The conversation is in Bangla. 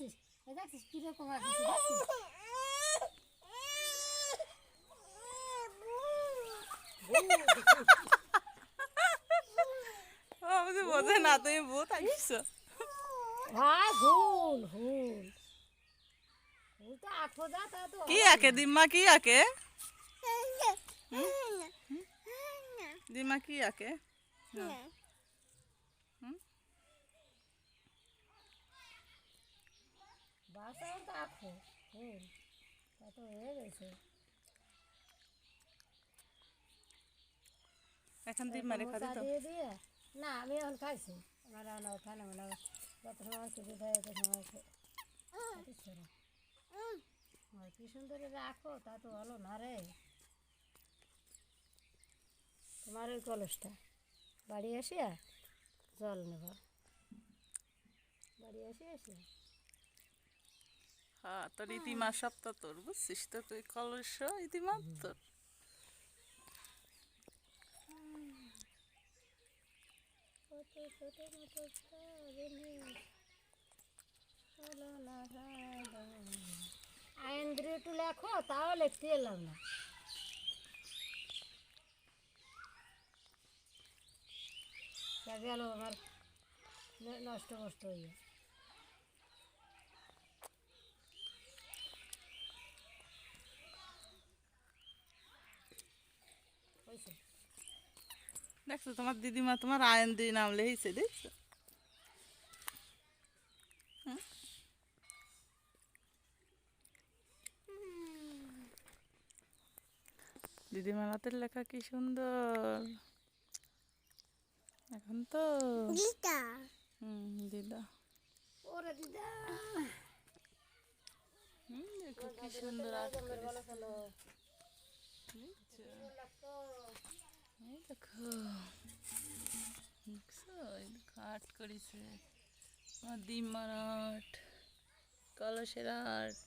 দেখছিস এই দেখছিস কীরকম আর দেখছিস বোঝে না তুমি বউ থাকিস ভাই ভুল ভুল ভুল তো আঠো দা তা তো কি আঁকে দিম্মা কি আঁকে দিম্মা কি আঁকে তো আঠো ভুল তা তো হয়ে গেছে। এখন দিম্মা রেখা চা দিত দিয়ে দিয়ে? না আমি এখন খাইছি। আমার রান্না খানা মানে যত সময় ছুটি দেয় তত সময় খে- খাইছিস তোরা? আর কি সুন্দর রাখো তা তো ভালো না রে। তোমার ওই কলসটা। বাড়ি আসিয়া জল নেব। বাড়ি আসি আসি হ্যাঁ তোর ইতিমা সব তো তোর বুঝছিস তো তুই কলস ইতিমা তোর। লেখো তাও লিখতে এলাম না গেল ন- নষ্ট নষ্ট হয়ে দেখছ তোমার দিদিমা তোমার আয়ন দিয়ে নাম লেগেছে দেখছ? হুম? দিদিমার হাতের লেখা কি সুন্দর। এখন তো হুম দিদা। ওরে দিদা। হুম দেখো কি সুন্দর আর্ট করেছে? এই দেখো দেখছ আর্ট করেছে আমার দিম্মার আর্ট কলসের আর্ট